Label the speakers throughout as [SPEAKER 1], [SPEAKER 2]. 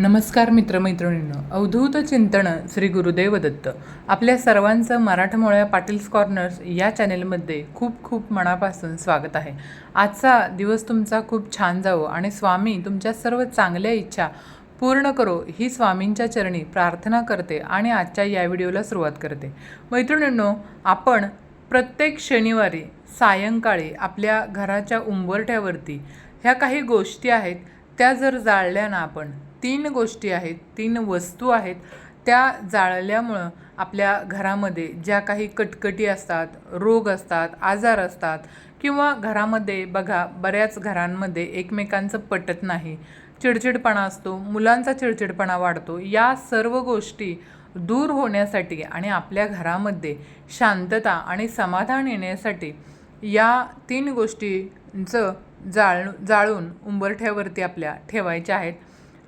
[SPEAKER 1] नमस्कार मित्रमैत्रिणींनो. अवधूत चिंतन श्री गुरुदेव दत्त. आपल्या सर्वांचं मराठमोळ्या पाटील्स कॉर्नर्स या चॅनेलमध्ये खूप खूप मनापासून स्वागत आहे. आजचा दिवस तुमचा खूप छान जावो आणि स्वामी तुमच्या सर्व चांगल्या इच्छा पूर्ण करो ही स्वामींच्या चरणी प्रार्थना करते आणि आजच्या या व्हिडिओला सुरुवात करते. मैत्रिणींनो आपण प्रत्येक शनिवारी सायंकाळी आपल्या घराच्या उंबरठ्यावरती ह्या काही गोष्टी आहेत त्या जर जाळल्या ना आपण तीन गोष्टी आहेत तीन वस्तू आहेत त्या जाळल्यामुळं आपल्या घरामध्ये ज्या काही कटकटी असतात रोग असतात आजार असतात किंवा घरामध्ये बघा बऱ्याच घरांमध्ये एकमेकांचं पटत नाही. चिडचिडपणा असतो मुलांचा चिडचिडपणा वाढतो. या सर्व गोष्टी दूर होण्यासाठी आणि आपल्या घरामध्ये शांतता आणि समाधान येण्यासाठी या तीन गोष्टींचं जाळ जाळून उंबरठ्यावरती आपल्या ठेवायच्या आहेत.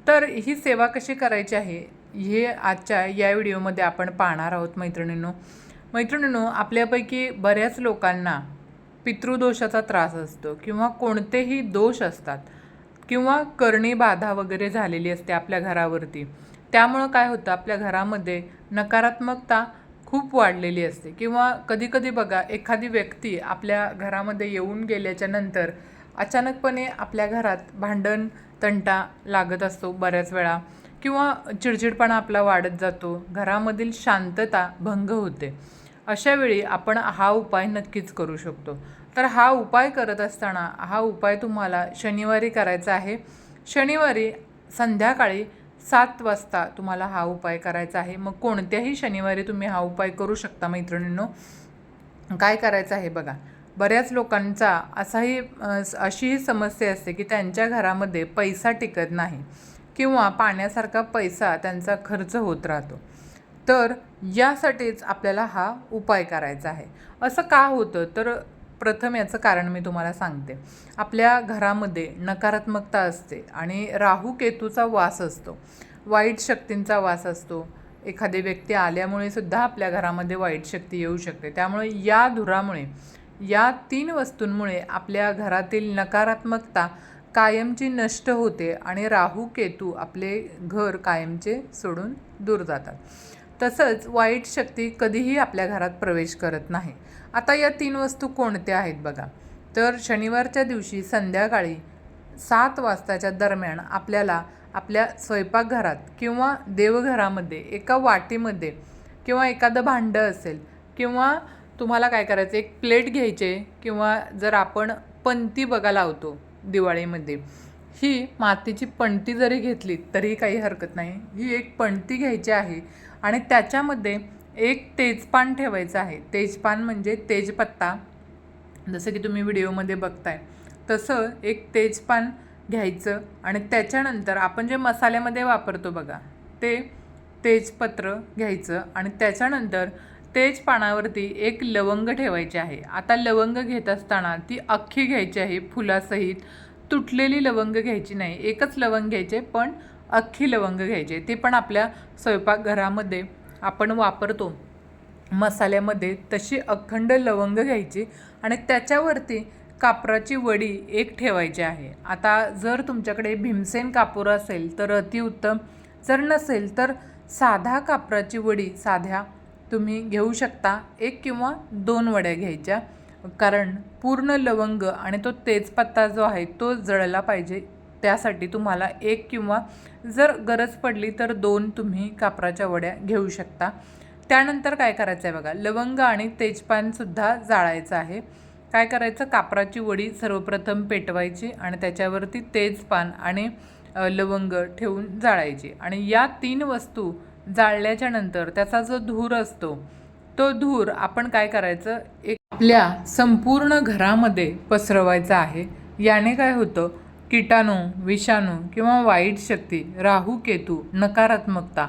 [SPEAKER 1] तर ही सेवा कशी करायची आहे हे आजच्या या व्हिडिओमध्ये आपण पाहणार आहोत मैत्रिणींनो. मैत्रिणींनो आपल्यापैकी बऱ्याच लोकांना पितृदोषाचा त्रास असतो किंवा कोणतेही दोष असतात किंवा करणी बाधा वगैरे झालेली असते आपल्या घरावरती. त्यामुळं काय होतं आपल्या घरामध्ये नकारात्मकता खूप वाढलेली असते. किंवा कधीकधी बघा एखादी व्यक्ती आपल्या घरामध्ये येऊन गेल्याच्यानंतर अचानकपणे आपल्या घरात भांडण तंटा लागत असतो बऱ्याच वेळा. किंवा चिडचिडपणा आपला वाढत जातो. घरामधील शांतता भंग होते. अशा वेळी आपण हा उपाय नक्कीच करू शकतो. तर हा उपाय करत असताना हा उपाय तुम्हाला शनिवारी करायचा आहे. शनिवारी संध्याकाळी सात वाजता तुम्हाला हा उपाय करायचा आहे. मग कोणत्याही शनिवारी तुम्ही हा उपाय करू शकता मैत्रिणींनो. काय करायचं आहे बघा. बऱ्याच लोकांचा असाही अशीही समस्या असते की त्यांच्या घरामध्ये पैसा टिकत नाही किंवा पाण्यासारखा पैसा त्यांचा खर्च होत राहतो. तर यासाठीच आपल्याला हा उपाय करायचा आहे. असं का होतं? तर प्रथम याचं कारण मी तुम्हाला सांगते. आपल्या घरामध्ये नकारात्मकता असते आणि राहू केतूचा वास असतो. वाईट शक्तींचा वास असतो. एखादी व्यक्ती आल्यामुळे सुद्धा आपल्या घरामध्ये वाईट शक्ती येऊ शकते. त्यामुळे या धुरामुळे या तीन वस्तूंमुळे आपल्या घरातील नकारात्मकता कायमची नष्ट होते आणि राहू केतू आपले घर कायमचे सोडून दूर जातात. तसंच वाईट शक्ती कधीही आपल्या घरात प्रवेश करत नाही. आता या तीन वस्तू कोणत्या आहेत बघा. तर शनिवारच्या दिवशी संध्याकाळी सात वाजताच्या दरम्यान आपल्याला आपल्या स्वयंपाकघरात किंवा देवघरामध्ये एका वाटीमध्ये किंवा एखादं भांडं असेल किंवा तुम्हाला काय करायचं? एक प्लेट घ्यायचे किंवा जर आपण पणती बघा लावतो दिवाळीमध्ये ही मातीची पणती जरी घेतली तरी काही हरकत नाही. ही एक पणती घ्यायची आहे आणि त्याच्यामध्ये एक तेजपान ठेवायचं आहे. तेजपान म्हणजे तेजपत्ता. जसं की तुम्ही व्हिडिओमध्ये बघताय तसं एक तेजपान घ्यायचं आणि त्याच्यानंतर आपण जे मसाल्यामध्ये वापरतो बघा ते तेजपत्र घ्यायचं आणि त्याच्यानंतर तेच पानावरती एक लवंग ठेवायची आहे. आता लवंग घेत असताना ती अख्खी घ्यायची आहे फुलासहित. तुटलेली लवंग घ्यायची नाही. एकच लवंग घ्यायचे पण अख्खी लवंग घ्यायचे. ते पण आपल्या स्वयंपाकघरामध्ये आपण वापरतो. मसाल्यामध्ये तशी अखंड लवंग घ्यायची आणि त्याच्यावरती कापराची वडी एक ठेवायची आहे. आता जर तुमच्याकडे भीमसेन कापूर असेल तर अतिउत्तम. जर नसेल तर साधा कापराची वडी साध्या तुम्ही घेऊ शकता. एक किंवा दोन वड्या घ्यायच्या. कारण पूर्ण लवंग आणि तो तेजपत्ता जो आहे तो जळला पाहिजे. त्यासाठी तुम्हाला एक किंवा जर गरज पडली तर दोन तुम्ही कापराच्या वड्या घेऊ शकता. त्यानंतर काय करायचं आहे बघा लवंग आणि तेजपानसुद्धा जाळायचं आहे. काय करायचं? कापराची वडी सर्वप्रथम पेटवायची आणि त्याच्यावरती तेजपान आणि लवंग ठेवून जाळायची. आणि या तीन वस्तू जाळल्याच्या नंतर त्याचा जो धूर असतो तो धूर आपण काय करायचं? एक आपल्या संपूर्ण घरामध्ये पसरवायचा आहे. याने काय होतं? किटाणू विषाणू किंवा वाईट शक्ती राहू केतू नकारात्मकता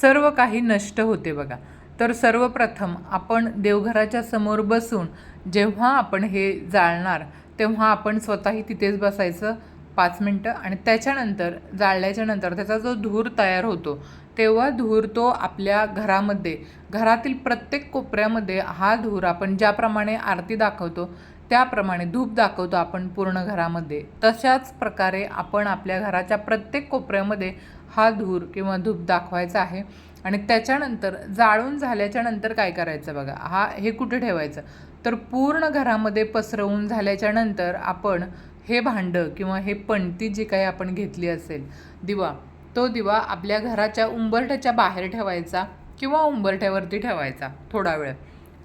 [SPEAKER 1] सर्व काही नष्ट होते बघा. तर सर्वप्रथम आपण देवघराच्या समोर बसून जेव्हा आपण हे जाळणार तेव्हा आपण स्वतःही तिथेच बसायचं. पाच मिनटं आणि त्याच्यानंतर जाळल्याच्या नंतर त्याचा जो धूर तयार होतो तेव्हा धूर तो आपल्या घरामध्ये घरातील प्रत्येक कोपऱ्यामध्ये हा धूर आपण ज्याप्रमाणे आरती दाखवतो त्याप्रमाणे धूप दाखवतो आपण पूर्ण घरामध्ये. तशाच प्रकारे आपण आपल्या घराच्या प्रत्येक कोपऱ्यामध्ये हा धूर किंवा धूप दाखवायचा आहे. आणि त्याच्यानंतर जाळून झाल्याच्यानंतर काय करायचं बघा? हा हे कुठे ठेवायचं? तर पूर्ण घरामध्ये पसरवून झाल्याच्यानंतर आपण हे भांडं किंवा हे पणती जी काही आपण घेतली असेल दिवा तो दिवा आपल्या घराच्या उंबरठ्याच्या बाहेर ठेवायचा किंवा उंबरठ्यावरती ठेवायचा थोडा वेळ.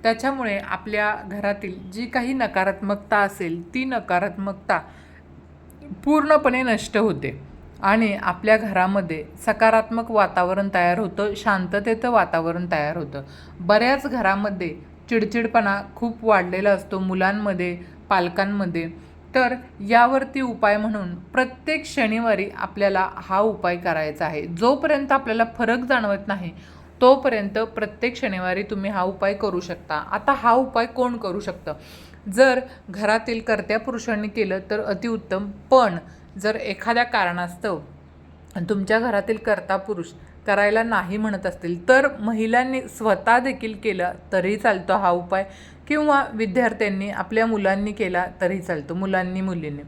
[SPEAKER 1] त्याच्यामुळे आपल्या घरातील जी काही नकारात्मकता असेल ती नकारात्मकता पूर्णपणे नष्ट होते आणि आपल्या घरामध्ये सकारात्मक वातावरण तयार होतं शांततेचं वातावरण तयार होतं. बऱ्याच घरामध्ये चिडचिडपणा खूप वाढलेला असतो मुलांमध्ये पालकांमध्ये. तर यावरती उपाय म्हणून प्रत्येक शनिवारी आपल्याला हा उपाय करायचा आहे. जोपर्यंत आपल्याला फरक जाणवत नाही तोपर्यंत प्रत्येक शनिवारी तुम्ही हा उपाय करू शकता. आता हा उपाय कोण करू शकतं? जर घरातील कर्त्या पुरुषांनी केलं तर अतिउत्तम. पण जर एखाद्या कारणास्तव तुमच्या घरातील कर्ता पुरुष करायला नाही म्हणत असतील तर महिलांनी स्वतः देखील केलं तरी चालतो हा उपाय. किंवा विद्यार्थ्यांनी आपल्या मुलांनी केला तरी चालतो मुलांनी मुलींनी.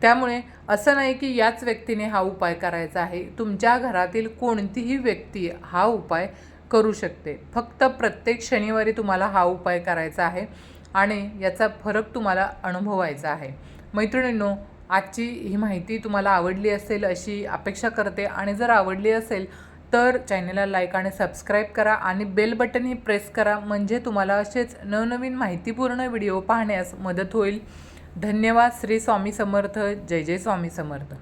[SPEAKER 1] त्यामुळे असं नाही की याच व्यक्तीने हा उपाय करायचा आहे. तुमच्या घरातील कोणतीही व्यक्ती हा उपाय करू शकते. फक्त प्रत्येक शनिवारी तुम्हाला हा उपाय करायचा आहे आणि याचा फरक तुम्हाला अनुभवायचा आहे. मैत्रिणींनो आजची ही माहिती तुम्हाला आवडली असेल अशी अपेक्षा करते आणि जर आवडली असेल तर चॅनलला लाईक आणि सबस्क्राईब करा आणि बेल बटनही प्रेस करा म्हणजे तुम्हाला असेच नवनवीन माहितीपूर्ण व्हिडिओ पाहण्यास मदत होईल. धन्यवाद श्री स्वामी समर्थ. जय जय स्वामी समर्थ.